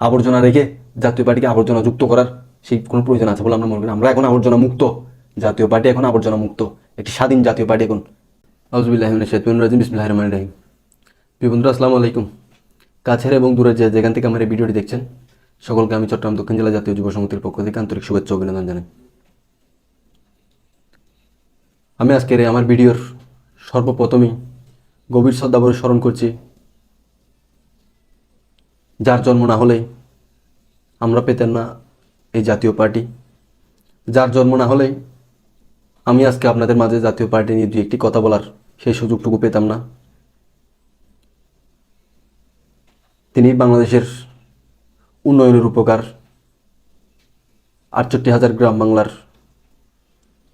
আবর্জনা রেখে জাতীয় পার্টিকে আবর্জনা যুক্ত করার সেই কোনো প্রয়োজন আছে বলে আমরা মনে করি আমরা এখন আবর্জনা মুক্ত। জাতীয় পার্টি এখন আবর্জনা মুক্ত। একটি স্বাধীন জাতীয় পার্টি এখন। আউজবিল্লাহ রাজিম। বিসমিল্লাহ রহমান রাহিম। প্রিয় বন্ধুরা, আসসালামু আলাইকুম। কাছের এবং দূরের যে যেখান থেকে আমার এই ভিডিওটি দেখছেন, সকলকে আমি চট্টগ্রাম দক্ষিণ জেলা জাতীয় যুব সমিতির পক্ষ থেকে আন্তরিক শুভেচ্ছা অভিনন্দন জানাই। আমি আজকের আমার ভিডিওর সর্বপ্রথমেই গভীর শ্রদ্ধাভরে স্মরণ করছি যার জন্ম না হলে আমরা পেতেন না এই জাতীয় পার্টি। যার জন্ম না হলে আমি আজকে আপনাদের মাঝে জাতীয় পার্টি নিয়ে দু একটি কথা বলার সেই সুযোগটুকু পেতাম না। তিনি বাংলাদেশের উন্নয়নের উপকার আটষট্টি হাজার গ্রাম বাংলার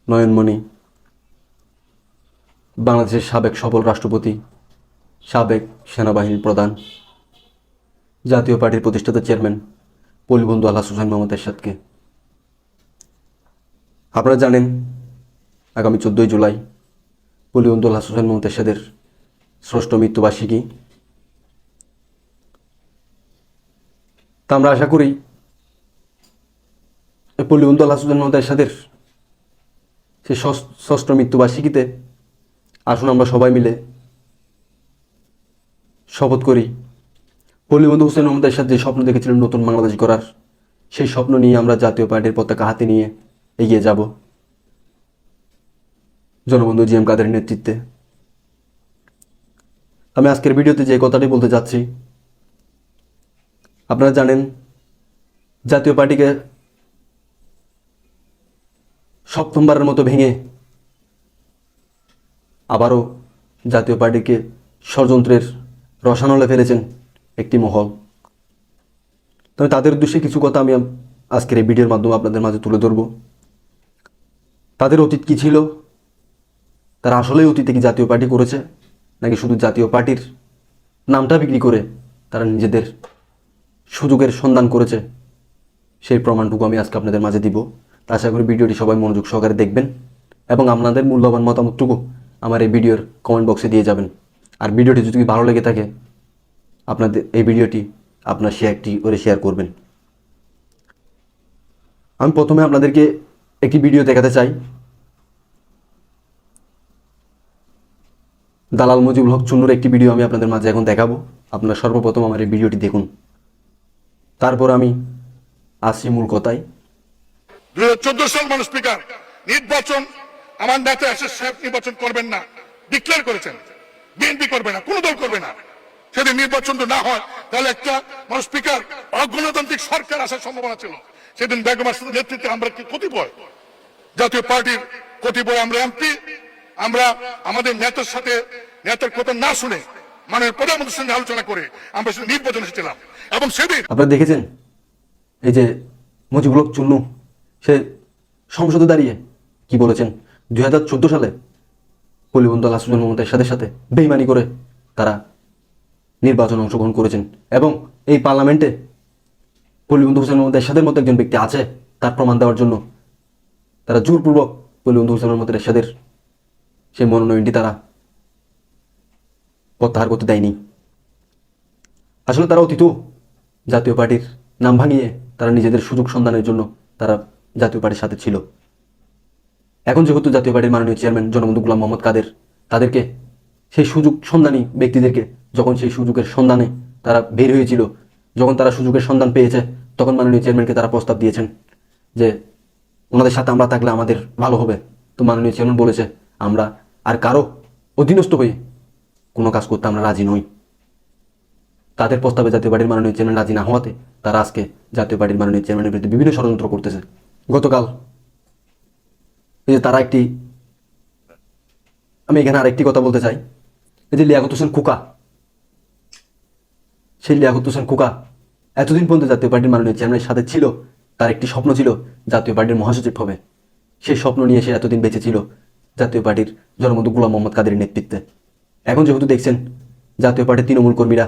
নয়নমণি, বাংলাদেশের সাবেক সফল রাষ্ট্রপতি, সাবেক সেনাবাহিনীর প্রধান জাতীয় পার্টির প্রতিষ্ঠাতা চেয়ারম্যান পলিবন্ধু আল্লাহ হোসেন মোহাম্মদ এরশাদকে। আপনারা জানেন, আগামী চোদ্দোই জুলাই পলিবন্ধু আল্লাহ হোসেন মোহাম্মদ এরশাদের ষষ্ঠ মৃত্যুবার্ষিকী। তা আমরা আশা করি পল্লীবন্ধু আল্লাহ হোসেন মোহাম্মদ এরশাদের সেই ষষ্ঠ মৃত্যুবার্ষিকীতে আসুন আমরা সবাই মিলে শপথ করি পল্লীবন্ধু হোসেন মোহাম্মদ এরশাদ যে স্বপ্ন দেখেছিলেন নতুন বাংলাদেশ করার সেই স্বপ্ন নিয়ে আমরা জাতীয় পার্টির পতাকা হাতে নিয়ে এগিয়ে যাব। জনবন্ধু জি এম কাদের নেতৃত্বে। আমি আজকের ভিডিওতে যে কথাটি বলতে যাচ্ছি, আপনারা জানেন, জাতীয় পার্টিকে সপ্তমবারের মতো ভেঙে আবারও জাতীয় পার্টিকে ষড়যন্ত্রের রসানলে ফেলেছেন একটি মহল। তবে তাদের উদ্দেশ্যে কিছু কথা আমি আজকের এই ভিডিওর মাধ্যমে আপনাদের মাঝে তুলে ধরব। তাদের অতীত কি ছিল? তারা আসলেই অতীতে কি জাতীয় পার্টি করেছে, নাকি শুধু জাতীয় পার্টির নামটা বিক্রি করে তারা নিজেদের সুযোগের সন্ধান করেছে? সেই প্রমাণটুকু আমি আজকে আপনাদের মাঝে দিব। আশা করি ভিডিওটি সবাই মনোযোগ সহকারে দেখবেন এবং আপনাদের মূল্যবান মতামতটুকু আমার এই ভিডিওর কমেন্ট বক্সে দিয়ে যাবেন। আর ভিডিওটি যদি ভালো লেগে থাকে আপনাদের এই ভিডিওটি আপনার শেয়ারটি করে শেয়ার করবেন। আমি প্রথমে আপনাদেরকে একটি ভিডিও দেখাতে চাই। দালাল মুজিবুল হক চুন্নুর একটি ভিডিও আমি আপনাদের মাঝে এখন দেখাবো। আপনারা সর্বপ্রথম আমার এই ভিডিওটি দেখুন। তারপর আমি আসছি মূল কথায়। দুই হাজার চোদ্দ সাল মানুষ স্পিকার, নির্বাচন আমার নেতা সাহেব নির্বাচন করবেন না ডিক্লেয়ার করেছেন। বিএনপি করবে না দল করবে না। সেদিন নির্বাচন তো না হয়, তাহলে একটা মানুষ স্পিকার অগণতান্ত্রিক সরকার আসার সম্ভাবনা ছিল। সেদিন বেগম আসাদের নেতৃত্বে আমরা কি কতিপয়? জাতীয় পার্টির কতিপয় আমরা এমপি, আমরা আমাদের নেতার সাথে নেতার কথা না শুনে মাননীয় প্রধানমন্ত্রীর সঙ্গে আলোচনা করে আমরা শুধু নির্বাচন এসেছিলাম। এবং সেদিন আপনারা দেখেছেন এই যে মুজিবুল চুন্নু, সে সংসদে দাঁড়িয়ে কি বলেছেন? দুই হাজার চোদ্দ সালে পল্লীবন্ধু আল্লাহ সুজন মোহাম্মদের সাথে সাথে বেইমানি করে তারা নির্বাচনে অংশগ্রহণ করেছেন এবং এই পার্লামেন্টে পল্লীবন্ধু হোসেন এরশাদের মতো একজন ব্যক্তি আছে, তার প্রমাণ দেওয়ার জন্য। তারা জোরপূর্বক পল্লীবন্ধু হোসেন মোহাম্মদ এরশাদের সেই মনোনয়নটি তারা প্রত্যাহার করতে দেয়নি। আসলে তারা অতীত, জাতীয় পার্টির নাম ভাঙিয়ে তারা নিজেদের সুযোগ সন্ধানের জন্য তারা জাতীয় পার্টির সাথে ছিল। এখন যেহেতু জাতীয় পার্টির মাননীয় চেয়ারম্যান জনবন্ধু গুলাম মোহাম্মদ কাদের, তাদেরকে সেই সুযোগ সন্ধানী ব্যক্তিদেরকে যখন সেই সুযোগের সন্ধানে তারা বের হয়েছিল, যখন তারা সুযোগের সন্ধান পেয়েছে, তখন মাননীয় চেয়ারম্যানকে তারা প্রস্তাব দিয়েছেন যে, ওনাদের সাথে আমরা থাকলে আমাদের ভালো হবে। তো মাননীয় চেয়ারম্যান বলেছে, আমরা আর কারও অধীনস্থ হয়ে কোনো কাজ করতে আমরা রাজি নই। তাদের প্রস্তাবে জাতীয় পার্টির মাননীয় চেয়ারম্যান রাজি না হওয়াতে তারা আজকে জাতীয় পার্টির মাননীয় চেয়ারম্যানের বিরুদ্ধে বিভিন্ন ষড়যন্ত্র করতেছে। গতকাল এই যে তারা একটি, আমি এখানে আরেকটি কথা বলতে চাই। এই যে লিয়াকত হোসেন কুকা সেই লিয়াকত হোসেন কুকা এতদিন পর্যন্ত জাতীয় পার্টির মাননীয় চেয়ারম্যানের সাথে ছিল, তার একটি স্বপ্ন ছিল জাতীয় পার্টির মহাসচিব হবে। সেই স্বপ্ন নিয়ে সে এতদিন বেঁচে ছিল জাতীয় পার্টির জনবন্ধু গুলাম মোহাম্মদ কাদের নেতৃত্বে। এখন যেহেতু দেখছেন, জাতীয় পার্টির তৃণমূল কর্মীরা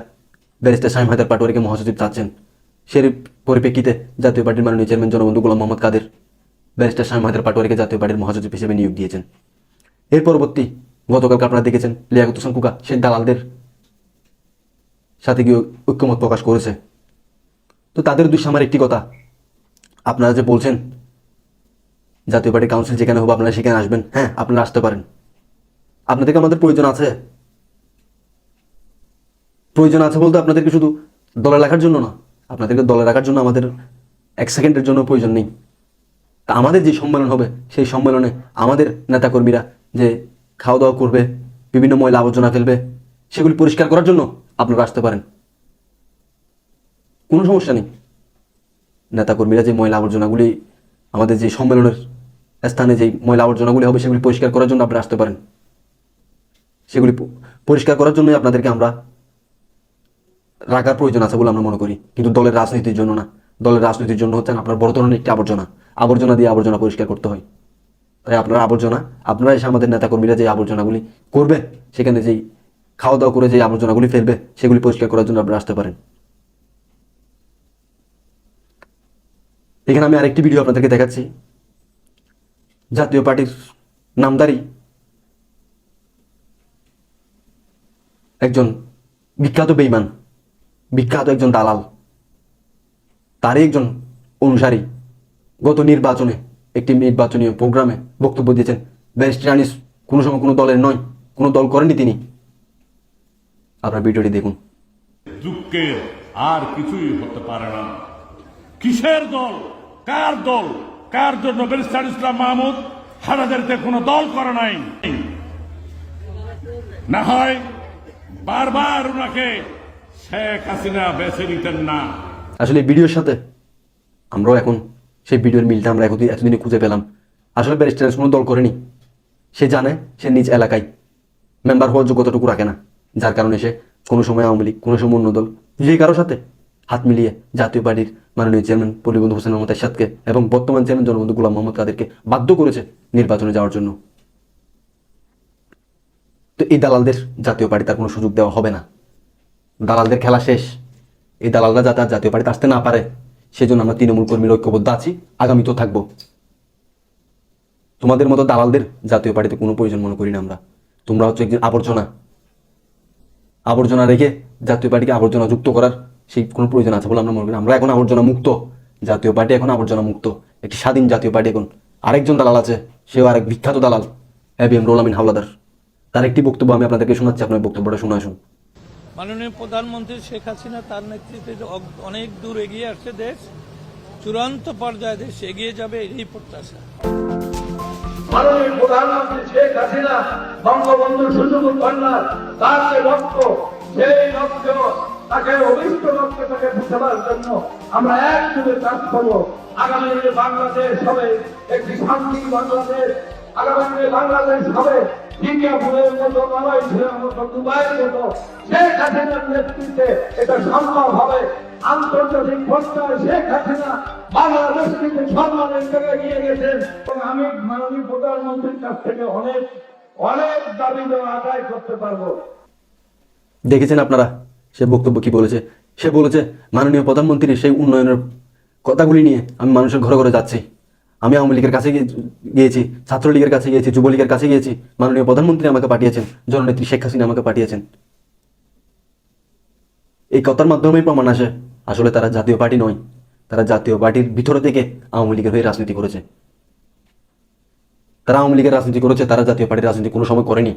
ব্যারিস্টার শাহিম হায়দার পাটোয়ারিকে মহাসচিব চাচ্ছেন সেই পরিপ্রেক্ষিতে জাতীয় পার্টির মাননীয় চেয়ারম্যান জনবন্ধু গোলাম মোহাম্মদ কাদের ব্যারিস্টার শাহিম হায়দার পাটোয়ারিকে জাতীয় পার্টির মহাসচিব হিসেবে নিয়োগ দিয়েছেন। এর পরবর্তী গতকালকে আপনারা দেখেছেন লিয়াকত হোসেন কুকা সেই দালালদের সাথে গিয়ে ঐক্যমত প্রকাশ করেছে। তো তাদের উদ্দেশ্যে আমার একটি কথা। আপনারা যে বলছেন, জাতীয় পার্টি কাউন্সিল যেখানে হবে আপনারা সেখানে আসবেন। হ্যাঁ আপনারা আসতে পারেন। আপনাদেরকে আমাদের প্রয়োজন আছে। প্রয়োজন আছে বলতে আপনাদেরকে শুধু দলে রাখার জন্য না। আপনাদেরকে দলে রাখার জন্য আমাদের এক সেকেন্ডের জন্য প্রয়োজন নেই। তা আমাদের যে সম্মেলন হবে, সেই সম্মেলনে আমাদের নেতাকর্মীরা যে খাওয়া দাওয়া করবে, বিভিন্ন ময়লা আবর্জনা ফেলবে, সেগুলি পরিষ্কার করার জন্য আপনারা আসতে পারেন। কোনো সমস্যা নেই। নেতাকর্মীরা যে ময়লা আবর্জনাগুলি আমাদের যে সম্মেলনের স্থানে যেই ময়লা আবর্জনাগুলি হবে সেগুলি পরিষ্কার করার জন্য আপনারা আসতে পারেন। সেগুলি পরিষ্কার করার জন্যই আপনাদেরকে আমরা রাখার প্রয়োজন আছে বলে আমরা মনে করি। কিন্তু দলের রাজনীতির জন্য না। দলের রাজনীতির জন্য হচ্ছেন আপনার বড় ধরনের একটি আবর্জনা। আবর্জনা দিয়ে আবর্জনা পরিষ্কার করতে হয়। তাই আপনার আবর্জনা, আপনারা এসে আমাদের নেতাকর্মীরা যে আবর্জনাগুলি করবে সেখানে যেই খাওয়া দাওয়া করে যে আবর্জনাগুলি ফেলবে, সেগুলি পরিষ্কার করার জন্য আপনারা আসতে পারেন। এখানে আমি আরেকটি ভিডিও আপনাদেরকে দেখাচ্ছি। জাতীয় পার্টির নামদারি একজন বিখ্যাত বেইমান, বিখ্যাত একজন দালাল। তারই একজন অনুসারী গত নির্বাচনে, একটি নির্বাচনী প্রোগ্রামে বক্তব্য দিয়েছেন, ব্যারিস্টার আনিস কোনো সময় কোনো দলের নয়, কোনো দল করেনি তিনি। আপনার ভিডিওটি দেখুন। দুঃখের আর কিছুই হতে পারে না। কিসের দল? কার দল? কার জন্য ব্যারিস্টার ইসলাম মাহমুদ হানাদারিতে কোনো দল করে নাই? না হয় বারবার ওনাকে শেখ হাসিনা বেছে নিতেন না। আসলে ভিডিওর সাথে আমরাও এখন সেই ভিডিওর মিলটা আমরা এতদিন এতদিনে খুঁজে পেলাম। আসলে ব্যারিস্টার কোনো দল করেনি। সে জানে সে নিজ এলাকায় মেম্বার হওয়ার যোগ্যতাটুকু রাখে না। যার কারণে সে কোনো সময় আওয়ামী লীগ, কোনো সময় অন্য দল যে কারোর সাথে হাত মিলিয়ে জাতীয় পার্টির মাননীয় চেয়ারম্যান পল্লীবন্ধু হোসেন মোহাম্মদ এরশাদকে এবং বর্তমান চেয়ারম্যান জনবন্ধু গোলাম মোহাম্মদ কাদেরকে বাধ্য করেছে নির্বাচনে যাওয়ার জন্য। তো এই দালালদের জাতীয় পার্টি তার কোনো সুযোগ দেওয়া হবে না। দালালদের খেলা শেষ। এই দালালরা যাতে আর জাতীয় পার্টিতে আসতে না পারে, সেজন্য আমরা তৃণমূল কর্মীর ঐক্যবদ্ধ আছি আগামীতেও থাকব। তোমাদের মতো দালালদের জাতীয় পার্টিতে কোনো প্রয়োজন মনে করি না আমরা। তোমরা হচ্ছে একজন আবর্জনা আবর্জনা রেখে জাতীয় পার্টিকে আবর্জনা যুক্ত করার সেই কোনো প্রয়োজন আছে বলে আমরা মনে করি। আমরা এখন আবর্জনা মুক্ত। জাতীয় পার্টি এখন আবর্জনা মুক্ত। একটি স্বাধীন জাতীয় পার্টি এখন। আরেকজন দালাল আছে, সেও আরেক বিখ্যাত দালাল এ বি এম হাওলাদার। তার একটি বক্তব্য আমি আপনাদেরকে শোনাচ্ছি, আপনার বক্তব্যটা শুনে আসুন। মাননীয় প্রধানমন্ত্রী শেখ হাসিনা তার নেতৃত্বে অনেক দূর এগিয়ে আসছে দেশ, চূড়ান্ত পর্যায়ে দেশ এগিয়ে যাবে এই প্রত্যাশা। মাননীয় প্রধানমন্ত্রী শেখ হাসিনা, বঙ্গবন্ধু সুযোগ কন্যা তার যে লক্ষ্য সেই লক্ষ্য তাকে অভিষ্ট লক্ষ্যটাকে বুঝাবার জন্য আমরা একযোগে কাজ করব। আগামী দিনে বাংলাদেশ হবে একটি শান্তি বাংলাদেশ। আগামী দিনে বাংলাদেশ হবে সিঙ্গাপুরের মতো মালয়েশিয়ার মতো, দুবাইয়ের মতো। শেখ হাসিনার নেতৃত্বে এটা সম্ভব হবে। আন্তর্জাতিক পর্যায়ে শেখ হাসিনা বাংলাদেশ থেকে সম্মানের জায়গায় নিয়ে গেছেন। এবং আমি মাননীয় প্রধানমন্ত্রীর কাছ থেকে অনেক অনেক দাবি দেওয়া আদায় করতে পারব। দেখেছেন আপনারা সে বক্তব্য কি বলেছে? সে বলেছে, মাননীয় প্রধানমন্ত্রীর সেই উন্নয়নের কথাগুলি নিয়ে আমি মানুষের ঘরে ঘরে যাচ্ছি। আমি আওয়ামী লীগের কাছে গিয়ে- গিয়েছি, ছাত্রলীগের কাছে গিয়েছি, যুবলীগের কাছে গিয়েছি। মাননীয় প্রধানমন্ত্রী আমাকে পাঠিয়েছেন, জননেত্রী শেখ হাসিনা আমাকে পাঠিয়েছেন। এই কথার মাধ্যমেই প্রমাণ আসে আসলে তারা জাতীয় পার্টি নয়। তারা জাতীয় পার্টির ভিতরে থেকে আওয়ামী লীগের হয়ে রাজনীতি করেছে। তারা আওয়ামী লীগের রাজনীতি করেছে, তারা জাতীয় পার্টির রাজনীতি কোনো সময় করেনি।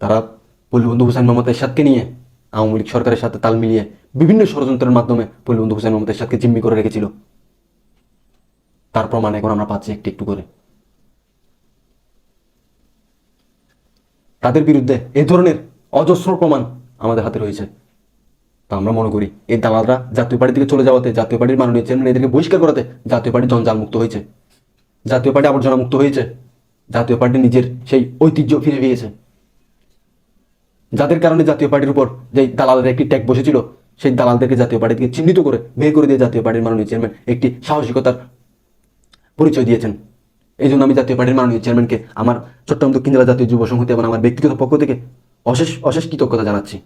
তারা পল্লীবন্ধু হুসেন মোহাম্মদ এরশাদকে নিয়ে আওয়ামী লীগ সরকারের সাথে তাল মিলিয়ে বিভিন্ন ষড়যন্ত্রের মাধ্যমে পল্লীবন্ধু হুসেন মোহাম্মদ এরশাদকে জিম্মি করে রেখেছিল। তার প্রমাণ এখন আমরা পাচ্ছি একটু একটু করে। তাদের বিরুদ্ধে এ ধরনের অজস্র প্রমাণ আমাদের হাতে রয়েছে। তা আমরা মনে করি, এই দালালরা জাতীয় পার্টি থেকে চলে যাওয়াতে, জাতীয় পার্টির মাননীয় চেয়ারম্যান এদেরকে বহিষ্কার করাতে জাতীয় পার্টি জঞ্জাল মুক্ত হয়েছে। জাতীয় পার্টি আবর্জনা মুক্ত হয়েছে। জাতীয় পার্টি নিজের সেই ঐতিহ্য ফিরে পেয়েছে। যাদের কারণে জাতীয় পার্টির উপর যে দালালের একটি ট্যাগ বসেছিল, সেই দালালদেরকে জাতীয় পার্টি থেকে চিহ্নিত করে বের করে দিয়ে জাতীয় পার্টির মাননীয় চেয়ারম্যান একটি সাহসিকতার পরিচয় দিয়েছেন। এই জন্য আমি জাতীয় পার্টির মাননীয় চেয়ারম্যানকে আমার চট্টগ্রাম দক্ষিণ জেলা জাতীয় যুব সংহতি এবং আমার ব্যক্তিগত পক্ষ থেকে অশেষ অশেষ কৃতজ্ঞতা জানাচ্ছি।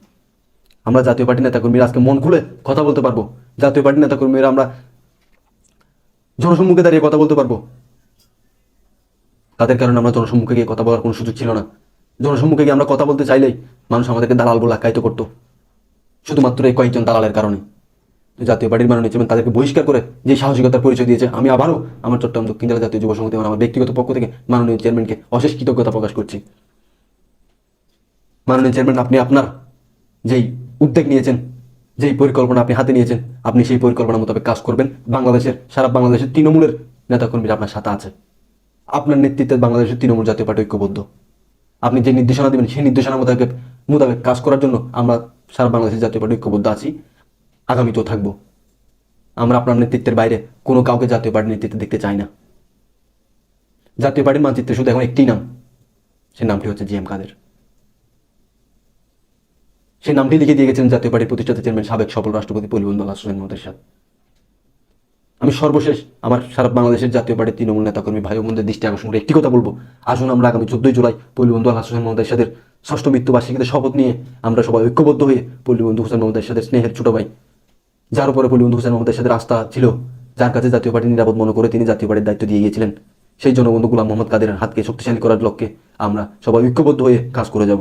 আমরা জাতীয় পার্টির নেতাকর্মীরা আজকে মন খুলে কথা বলতে পারব। জাতীয় পার্টির নেতাকর্মীরা আমরা জনসম্মুখে দাঁড়িয়ে কথা বলতে পারব। তাদের কারণে আমরা জনসম্মুখে গিয়ে কথা বলার কোনো সুযোগ ছিল না। জনসম্মুখে গিয়ে আমরা কথা বলতে চাইলেই মানুষ আমাদেরকে দালাল বলে আখ্যায়িত করতো। শুধুমাত্র এই কয়েকজন দালালের কারণে। জাতীয় পার্টির মাননীয় চেয়ারম্যান তাদেরকে বহিষ্কার করে যে সাহসিকতার পরিচয় দিয়েছে, আমি আবারও আমার চট্টগ্রাম দক্ষিণ জেলা জাতীয় যুব সংহতি আমার ব্যক্তিগত পক্ষ থেকে মাননীয় চেয়ারম্যানকে অশেষ কৃতজ্ঞতা প্রকাশ করছি। মাননীয় চেয়ারম্যান, আপনি আপনার যেই উদ্যোগ নিয়েছেন, যেই পরিকল্পনা আপনি হাতে নিয়েছেন, আপনি সেই পরিকল্পনা মোতাবেক কাজ করবেন। বাংলাদেশের, সারা বাংলাদেশের তৃণমূলের নেতাকর্মীরা আপনার সাথে আছে। আপনার নেতৃত্বে বাংলাদেশের তৃণমূল জাতীয় পার্টি ঐক্যবদ্ধ। আপনি যে নির্দেশনা দেবেন, সেই নির্দেশনা মোতাবেক মোতাবেক কাজ করার জন্য আমরা সারা বাংলাদেশের জাতীয় পার্টি ঐক্যবদ্ধ আছি। আগামীতেও থাকব। আমরা আপনার নেতৃত্বের বাইরে কোনো কাউকে জাতীয় পার্টির নেতৃত্বে দেখতে চাই না। জাতীয় পার্টির মানচিত্রে শুধু এখন একটি নাম সে নামটি হচ্ছে জি এম কাদের। সেই নামটি লিখে দিয়ে গেছেন জাতীয় পার্টির প্রতিষ্ঠাতা চেয়ারম্যান, সাবেক সফল রাষ্ট্রপতি পরিবন্ধু হাসান সাথে। আমি সর্বশেষ আমার সারা বাংলাদেশের জাতীয় পার্টির তৃণমূল নেতাকর্মী ভাই বোনদের দৃষ্টি আকর্ষণ করে একটি কথা বলব। আসুন আমরা আগামী চোদ্দই জুলাই পল্লীবন্ধু আল হাসান মোহাম্মদের সাথে ষষ্ঠ মৃত্যুবার্ষিকীতে শপথ নিয়ে আমরা সবাই ঐক্যবদ্ধ হয়ে পল্লীবন্ধু হোসেন মোহাম্মদের সাথে স্নেহের ছোট ভাই। যার উপরে পল্লীবন্ধু হোসেন মোহাম্মদের সাথে আস্থা ছিল, যার কাছে জাতীয় পার্টি নিরাপদ মনে করে তিনি জাতীয় পার্টির দায়িত্ব দিয়ে গিয়েছিলেন। সেই জনবন্ধু গুলাম মোহাম্মদ কাদের হাতকে শক্তিশালী করার লক্ষ্যে আমরা সবাই ঐক্যবদ্ধ হয়ে কাজ করে যাব।